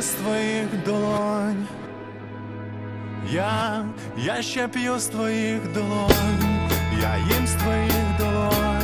з твоїх долонь, я, я ще п'ю з твоїх долонь, я їм з твоїх долонь.